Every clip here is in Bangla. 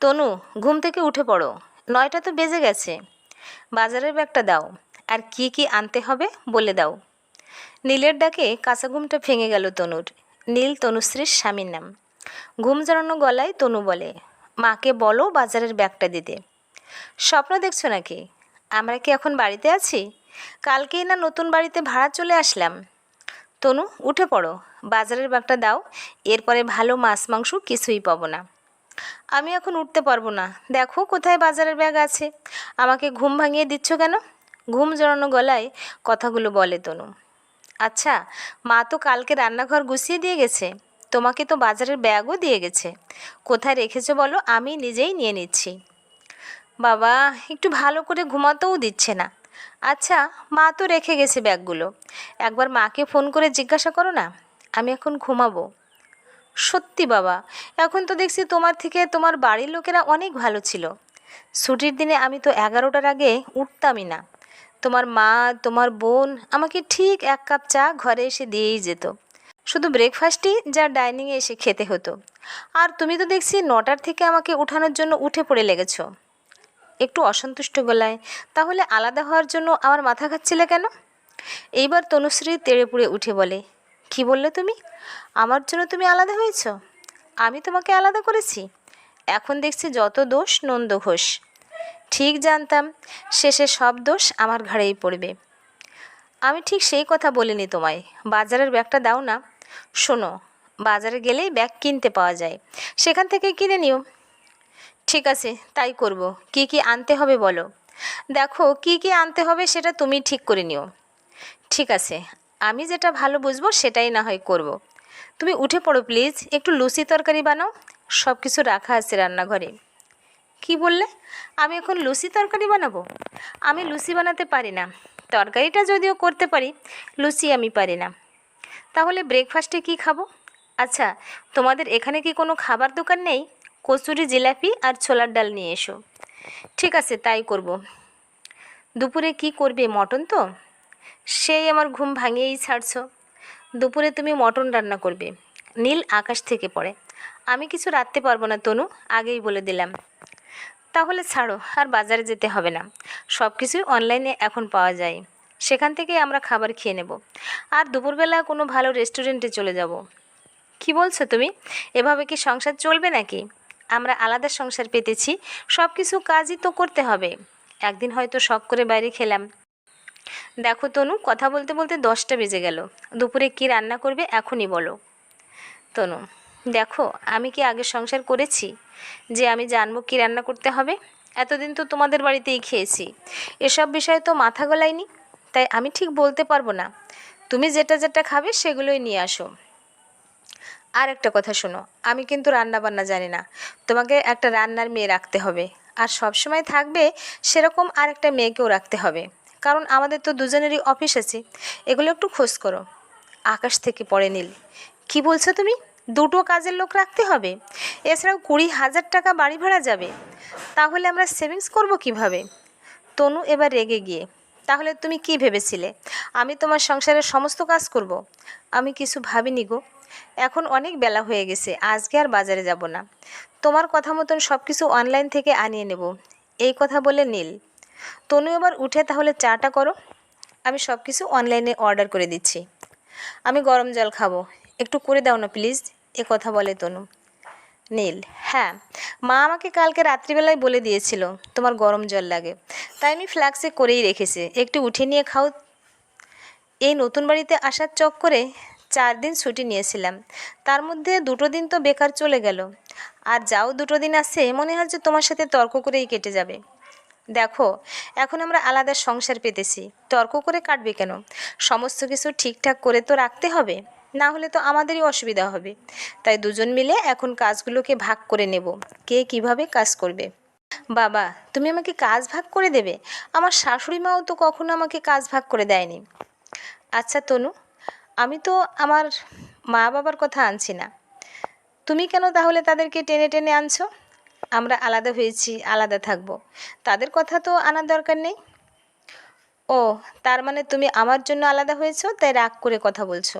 তনু, ঘুম থেকে উঠে পড়ো। নয়টা তো বেজে গেছে। বাজারের ব্যাগটা দাও। আর কি কি আনতে হবে বলে দাও। নীলের ডাকে কাঁচা ঘুমটা ভেঙে গেল তনুর। নীল তনুশ্রীর স্বামীর নাম। ঘুম জড়ানো গলায় তনু বলে, মাকে বলো বাজারের ব্যাগটা দিতে। স্বপ্ন দেখছ নাকি? আমরা কি এখন বাড়িতে আছি? কালকেই না নতুন বাড়িতে ভাড়া চলে আসলাম। তনু, উঠে পড়ো। বাজারের ব্যাগটা দাও। এরপরে ভালো মাছ মাংস কিছুই পাবো না। আমি এখন উঠতে পারব না। দেখো কোথায় বাজারের ব্যাগ আছে। আমাকে ঘুম ভাঙিয়ে দিচ্ছ কেন? ঘুম জড়ানো গলায় কথাগুলো বলে তনু। আচ্ছা মা তো কালকে রান্নাঘর গুছিয়ে দিয়ে গেছে। তোমাকে তো বাজারের ব্যাগও দিয়ে গেছে। কোথায় রেখেছো বলো, আমি নিজেই নিয়ে নিচ্ছি। বাবা, একটু ভালো করে ঘুমাতেও দিচ্ছে না। আচ্ছা মা তো রেখে গেছে ব্যাগগুলো। একবার মাকে ফোন করে জিজ্ঞাসা করো না। আমি এখন ঘুমাবো। সত্যি বাবা, এখন তো দেখছি তোমার থেকে তোমার বাড়ির লোকেরা অনেক ভালো ছিল। ছুটির দিনে আমি তো এগারোটার আগে উঠতামই না। তোমার মা, তোমার বোন আমাকে ঠিক এক কাপ চা ঘরে এসে দিয়েই যেত। শুধু ব্রেকফাস্টই যা ডাইনিংয়ে এসে খেতে হতো। আর তুমি তো দেখছি নটার থেকে আমাকে উঠানোর জন্য উঠে পড়ে লেগেছো। একটু অসন্তুষ্ট গলায়, তাহলে আলাদা হওয়ার জন্য আমার মাথা খাচ্ছিলে কেন? এইবার তনুশ্রী তেড়ে পুড়ে উঠে বলে কি বললে তুমি? আমার জন্য তুমি আলাদা হয়েছ? আমি তোমাকে আলাদা করেছি। এখন দেখছি যত দোষ নন্দ ঘোষ। ঠিক জানতাম, শেষে সব দোষ আমার ঘাড়েই পড়বে। আমি ঠিক সেই কথা বলিনি তোমায়। বাজারের ব্যাগটা দাও না। শোনো, বাজারে গেলেই ব্যাগ কিনতে পাওয়া যায়। সেখান থেকে কিনে নিও। ঠিক আছে, তাই করব। কি কি আনতে হবে বলো। দেখো, কি কি আনতে হবে সেটা তুমি ঠিক করে নিও। ঠিক আছে আমি যেটা ভালো বুঝব সেটাই না হয় করব। তুমি উঠে পড়ো প্লিজ একটু লুচি তরকারি বানাও। সব কিছু রাখা আছে রান্নাঘরে। কি বললে? আমি এখন লুচি তরকারি বানাবো? আমি লুচি বানাতে পারি না। তরকারিটা যদিও করতে পারি, লুচি আমি পারি না। তাহলে ব্রেকফাস্টে কি খাব? আচ্ছা তোমাদের এখানে কি কোনো খাবার দোকান নেই? কচুরি, জিলাপি আর ছোলার ডাল নিয়ে এসো। ঠিক আছে, তাই করব। দুপুরে কি করবে মটন তো? সেই আমার ঘুম ভাঙিয়েই ছাড়ছো। দুপুরে তুমি মটন রান্না করবে। নীল আকাশ থেকে পড়ে। আমি কিছু রাখতে পারব না, তনু, আগেই বলে দিলাম। তাহলে ছাড়ো, আর বাজারে যেতে হবে না। সব কিছুই অনলাইনে এখন পাওয়া যায়। সেখান থেকে আমরা খাবার খেয়ে নেব। আর দুপুরবেলা কোনো ভালো রেস্টুরেন্টে চলে যাব। কি বলছো তুমি? এভাবে কি সংসার চলবে নাকি? আমরা আলাদা সংসার পেতেছি। সব কিছু কাজই তো করতে হবে। একদিন হয়তো শখ করে বাইরে খেলাম। দেখো তনু, কথা বলতে বলতে দশটা বেজে গেল। দুপুরে কি রান্না করবে এখনই বলো। তনু, দেখো, আমি কি আগে সংসার করেছি? যে আমি জানব কি রান্না করতে হবে? এতদিন তো তোমাদের বাড়িতেই খেয়েছি। এসব বিষয়ে তো মাথা গলায়নি, তাই আমি ঠিক বলতে পারব না। তুমি যেটা যেটা খাবে সেগুলোই নিয়ে আসো। আর একটা কথা শোনো, আমি কিন্তু রান্না বান্না জানি না। তোমাকে একটা রান্নার মেয়ে রাখতে হবে। আর সব সময় থাকবে সেরকম আর একটা মেয়েকেও রাখতে হবে। কারণ আমাদের তো দুজনেরই অফিস আছে। এগুলো একটু খোঁজ করো। আকাশ থেকে পড়ে নীল। কি বলছো তুমি? দুটো কাজের লোক রাখতে হবে। এছাড়াও কুড়ি হাজার টাকা বাড়ি ভাড়া যাবে। তাহলে আমরা সেভিংস করব কীভাবে? তনু এবার রেগে গিয়ে, তাহলে তুমি কি ভেবেছিলে? আমি তোমার সংসারের সমস্ত কাজ করব। আমি কিছু ভাবিনি গো। এখন অনেক বেলা হয়ে গেছে, আজকে আর বাজারে যাব না। তোমার কথা মতন সব কিছু অনলাইন থেকে আনিয়ে নেব। এই কথা বলে নীল তনু এবার উঠে তাহলে চাটা করো। আমি সব কিছু অনলাইনে অর্ডার করে দিচ্ছি। আমি গরম জল খাব। একটু করে দাও না প্লিজ, এ কথা বলে তনু। নীল হ্যাঁ মা আমাকে কালকে রাত্রিবেলায় বলে দিয়েছিল, তোমার গরম জল লাগে। তাই আমি ফ্ল্যাক্সে করেই রেখেছি। একটু উঠে নিয়ে খাও। এই নতুন বাড়িতে আসার চক করে চার দিন ছুটি নিয়েছিলাম। তার মধ্যে দুটো দিন তো বেকার চলে গেল। আর যাও দুটো দিন আসে, মনে হয় যে তোমার সাথে তর্ক করেই কেটে যাবে। দেখো, এখন আমরা আলাদা সংসার পেতেছি, তর্ক করে কাটবে কেন? সমস্ত কিছু ঠিকঠাক করে তো রাখতে হবে, না হলে তো আমাদেরই অসুবিধা হবে। তাই দুজন মিলে এখন কাজগুলোকে ভাগ করে নেব, কে কীভাবে কাজ করবে? বাবা, তুমি আমাকে কাজ ভাগ করে দেবে? আমার শাশুড়ি মাও তো কখনো আমাকে কাজ ভাগ করে দেয়নি। আচ্ছা তনু, আমি তো আমার মা বাবার কথা আনছি না। তুমি কেন তাহলে তাদেরকে টেনে টেনে আনছো? আমরা আলাদা হয়েছি, আলাদা থাকব। তাদের কথা তো আনার দরকার নেই। ও, তার মানে তুমি আমার জন্য আলাদা হয়েছো, তাই রাগ করে কথা বলছো?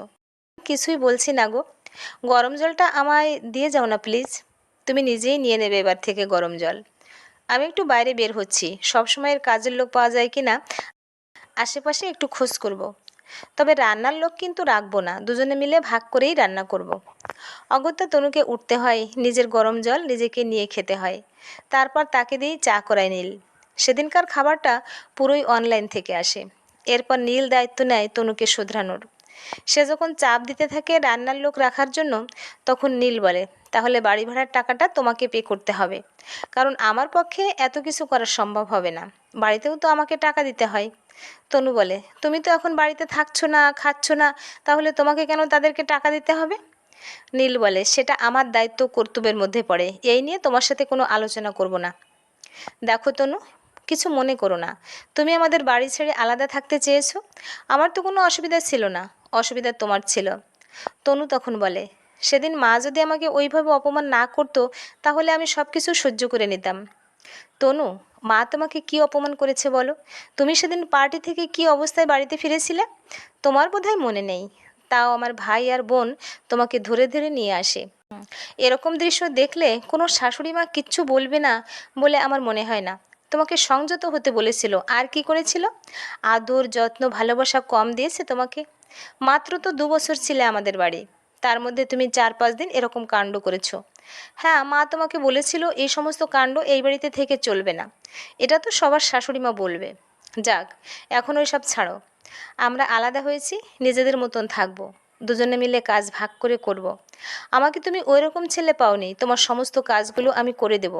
কিছুই বলছি না গো। গরম জলটা আমায় দিয়ে যাও না, প্লিজ। তুমি নিজেই নিয়ে নেবে এবার থেকে গরম জল। আমি একটু বাইরে বের হচ্ছি। সবসময়ের কাজের লোক পাওয়া যায় কি না আশেপাশে একটু খোঁজ করব। তবে রান্নার লোক কিন্তু রাখব না, দুজনে মিলে ভাগ করেই রান্না করব। অগত্যা তনুকে উঠতে হয়, নিজের গরম জল নিজেকে নিয়ে খেতে হয়। তারপর তাকে দিয়েই চা করায় নীল। সেদিনকার খাবারটা পুরোই অনলাইন থেকে আসে। এরপর নীল দায়িত্ব নেয় তনুকে শোধরানোর। সে যখন চাপ দিতে থাকে রান্নার লোক রাখার জন্য, তখন নীল বলে তাহলে বাড়ি ভাড়ার টাকাটা তোমাকে পে করতে হবে। কারণ আমার পক্ষে এত কিছু করা সম্ভব হবে না। বাড়িতেও তো আমাকে টাকা দিতে হয়। তনু বলে, তুমি তো এখন বাড়িতে থাকছো না, খাচ্ছ না, তাহলে তোমাকে কেন তাদেরকে টাকা দিতে হবে? নীল বলে, সেটা আমার দায়িত্ব কর্তব্যের মধ্যে পড়ে। এই নিয়ে তোমার সাথে কোনো আলোচনা করব না। দেখো তনু, কিছু মনে করো না। তুমি আমাদের বাড়ি ছেড়ে আলাদা থাকতে চেয়েছো? আমার তো কোনো অসুবিধা ছিল না। অসুবিধা তোমার ছিল। তনু তখন বলে সেদিন মা যদি আমাকে ওইভাবে অপমান না করতো, তাহলে আমি সব কিছু সহ্য করে নিতাম। তনু, মা তোমাকে কি অপমান করেছে বলো? তুমি সেদিন পার্টি থেকে কি অবস্থায় বাড়িতে ফিরেছিলে? তোমার বোধহয় মনে নেই। তাও আমার ভাই আর বোন তোমাকে ধরে ধরে নিয়ে আসে। এরকম দৃশ্য দেখলে কোনো শাশুড়ি মা কিচ্ছু বলবে না বলে আমার মনে হয় না। তোমাকে সংযত হতে বলেছিল। আর কি করেছিল? আদর, যত্ন, ভালোবাসা কম দিয়েছে তোমাকে। মাত্র তো দু বছর ছিলে আমাদের বাড়ি। তার মধ্যে তুমি চার পাঁচ দিন এরকম কাণ্ড করেছ। হ্যাঁ মা তোমাকে বলেছিল এই সমস্ত কাণ্ড এই বাড়িতে থেকে চলবে না। এটা তো সবার শাশুড়ি মা বলবে। যাক, এখন ওই সব ছাড়ো। আমরা আলাদা হয়েছি, নিজেদের মতন থাকব। দুজনে মিলে কাজ ভাগ করে করব। আমাকে তুমি ওই রকম ছেলে পাওনি, তোমার সমস্ত কাজগুলো আমি করে দেব।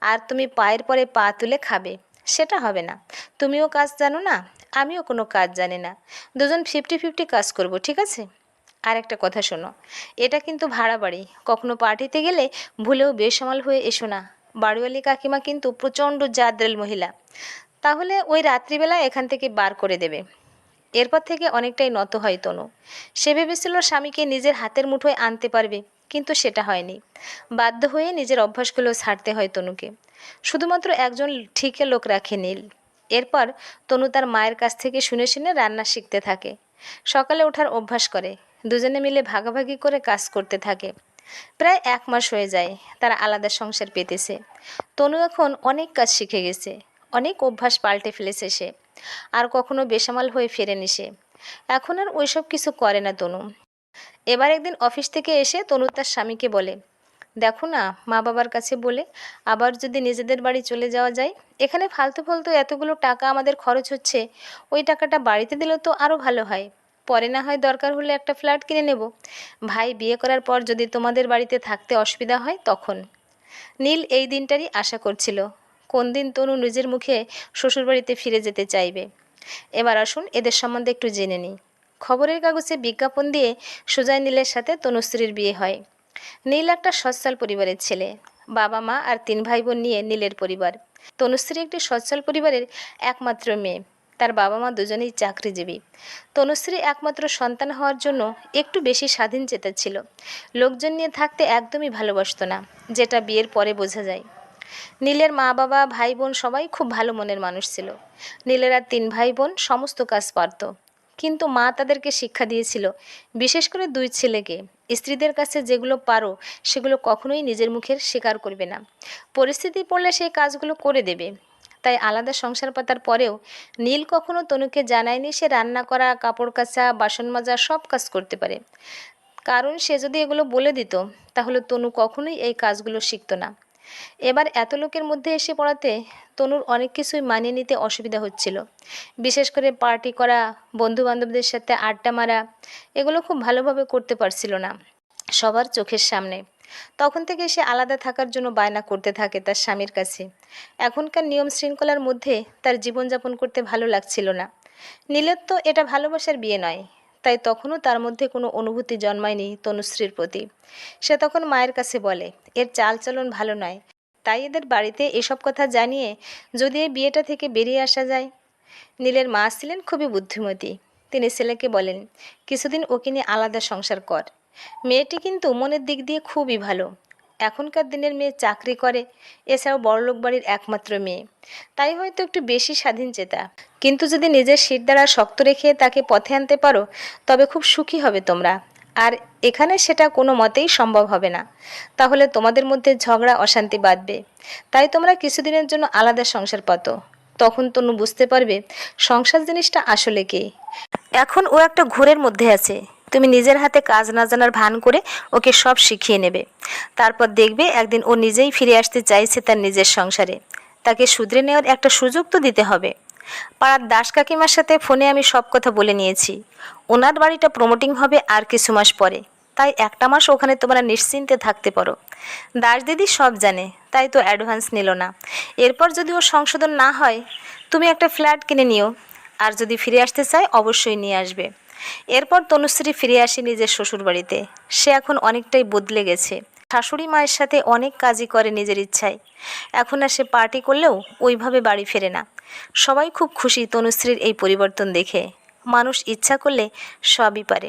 আর তুমি পায়ের পরে পা তুলে খাবে। সেটা হবে না। তুমিও কাজ জানো না, আমিও কোনো কাজ জানি না। দুজন ফিফটি ফিফটি কাজ করব, ঠিক আছে? আর একটা কথা শোনো। এটা কিন্তু ভাড়া বাড়ি। কখনো পার্টিতে গেলে ভুলেও বেসামাল হয়ে এসো না। বাড়িওয়ালি কাকিমা কিন্তু প্রচণ্ড জাদ্রেল মহিলা। তাহলে ওই রাত্রিবেলা এখান থেকে বার করে দেবে। এরপর থেকে অনেকটাই নত হয় তনু। সে ভেবেছিল স্বামীকে নিজের হাতের মুঠোয় আনতে পারবে, কিন্তু সেটা হয়নি। বাধ্য হয়ে নিজের অভ্যাসগুলো ছাড়তে হয় তনুকে। শুধুমাত্র একজন ঠিকে লোক রাখে নীল। এরপর তনু তার মায়ের কাছ থেকে শুনে শুনে রান্না শিখতে থাকে। সকালে ওঠার অভ্যাস করে। দুজনে মিলে ভাগাভাগি করে কাজ করতে থাকে। প্রায় এক মাস হয়ে যায়, তারা আলাদা সংসার পেতেছে। তনু এখন অনেক কাজ শিখে গেছে, অনেক অভ্যাস পাল্টে ফেলেছে সে, আর কখনো বেসামাল হয়ে ফেরেনি সে। এখন আর ওইসব কিছু করে না তনু। এবার একদিন অফিস থেকে এসে তনু তার স্বামীকে বলে, দেখো না মা বাবার কাছে বলে আবার যদি নিজেদের বাড়ি চলে যাওয়া যায়, এখানে ফালতু ফালতু এতগুলো টাকা আমাদের খরচ হচ্ছে, ওই টাকাটা বাড়িতে দিলে তো আরও ভালো হয়। পরে না হয় দরকার হলে একটা ফ্ল্যাট কিনে নেব। ভাই, বিয়ে করার পর যদি তোমাদের বাড়িতে থাকতে অসুবিধা হয় তখন? নীল এই দিনটারই আশা করছিল। কোন দিন তনু নিজের মুখে শ্বশুরবাড়িতে ফিরে যেতে চাইবে? এবার আসুন এদের সম্বন্ধে একটু জেনে নিই। খবরের কাগজে বিজ্ঞাপন দিয়ে সুজয় নীলের সাথে তনুশ্রীর বিয়ে হয়। নীল একটা সচ্ছল পরিবারের ছেলে। বাবা, মা আর তিন ভাই বোন নিয়ে নীলের পরিবার। তনুশ্রী একটি সচ্ছল পরিবারের একমাত্র মেয়ে। তার বাবা মা দুজনেই চাকরিজীবী। তনুশ্রী একমাত্র সন্তান হওয়ার জন্য একটু বেশি স্বাধীন চেতা ছিল। লোকজন নিয়ে থাকতে একদমই ভালোবাসত না, যেটা বিয়ের পরে বোঝা যায়। নীলের মা বাবা, ভাই বোন সবাই খুব ভালো মনের মানুষ ছিল। নীলের আর তিন ভাই বোন সমস্ত কাজ পারত। কিন্তু মা তাদেরকে শিক্ষা দিয়েছিল, বিশেষ করে দুই ছেলেকে, স্ত্রীদের কাছে যেগুলো পারো, সেগুলো কখনোই নিজের মুখের স্বীকার করবে না। পরিস্থিতি পড়লে সেই কাজগুলো করে দেবে। তাই আলাদা সংসার পাতার পরেও নীল কখনো তনুকে জানায়নি সে রান্না করা, কাপড় কাচা, বাসন মাজা, সব কাজ করতে পারে। কারণ সে যদি এগুলো বলে দিত, তাহলে তনু কখনোই এই কাজগুলো শিখতো না। এবার এত লোকের মধ্যে এসে পড়াতে তনুর অনেক কিছুই মানিয়ে নিতে অসুবিধা হচ্ছিল। বিশেষ করে পার্টি করা বন্ধু বান্ধবদের সাথে আড্ডা মারা, এগুলো খুব ভালোভাবে করতে পারছিল না সবার চোখের সামনে। তখন থেকে সে আলাদা থাকার জন্য বায়না করতে থাকে তার স্বামীর কাছে। এখনকার নিয়ম শৃঙ্খলার মধ্যে তার জীবনযাপন করতে ভালো লাগছিল না। নীলের তো এটা ভালোবাসার বিয়ে নয়, তাই তখনও তার মধ্যে কোনো অনুভূতি জন্মায়নি তনুশ্রীর প্রতি। সে তখন মায়ের কাছে বলে, এর চালচলন ভালো নয়। তাই এদের বাড়িতে এসব কথা জানিয়ে যদি এই বিয়েটা থেকে বেরিয়ে আসা যায়? নীলের মা ছিলেন খুবই বুদ্ধিমতী। তিনি ছেলেকে বলেন, কিছুদিন ওকে নিয়ে আলাদা সংসার কর। মেয়েটি কিন্তু মনের দিক দিয়ে খুবই ভালো। এখনকার দিনের মেয়ে চাকরি করে, এছাড়াও বড়লোক বাড়ির একমাত্র মেয়ে। তাই হয়তো একটু বেশি স্বাধীন চেতা। কিন্তু যদি নিজের শির দ্বারা শক্ত রেখে তাকে পথে আনতে পারো, তবে খুব সুখী হবে তোমরা। আর এখানে সেটা কোনো মতেই সম্ভব হবে না। তাহলে তোমাদের মধ্যে ঝগড়া, অশান্তি বাঁধবে। তাই তোমরা কিছুদিনের জন্য আলাদা সংসার পাতো। তখন তনু বুঝতে পারবে, সংসার জিনিসটা আসলে কি। এখন ও একটা ঘোরের মধ্যে আছে। তুমি নিজের হাতে কাজ না জানার ভান করে ওকে সব শিখিয়ে নেবে। তারপর দেখবে একদিন ও নিজেই ফিরে আসতে চাইছে তার নিজের সংসারে। তাকে শুধরে নেওয়ার একটা সুযোগ তো দিতে হবে। পাড়ার দাস কাকিমার সাথে ফোনে আমি সব কথা বলে নিয়েছি। ওনার বাড়িটা প্রমোটিং হবে আর কিছু মাস পরে। তাই একটা মাস ওখানে তোমরা নিশ্চিন্তে থাকতে পারো। দাস দিদি সব জানে, তাই তো অ্যাডভান্স নিল না। এরপর যদি ওর সংশোধন না হয়, তুমি একটা ফ্ল্যাট কিনে নিও। আর যদি ফিরে আসতে চায়, অবশ্যই নিয়ে আসবে। এরপর তনুশ্রী ফিরে আসে নিজের শ্বশুরবাড়িতে। সে এখন অনেকটাই বদলে গেছে। শাশুড়ি মায়ের সাথে অনেক কাজই করে নিজের ইচ্ছায়। এখন আর সে পার্টি করলেও ওইভাবে বাড়ি ফেরে না। সবাই খুব খুশি তনুশ্রীর এই পরিবর্তন দেখে। মানুষ ইচ্ছা করলে সবই পারে।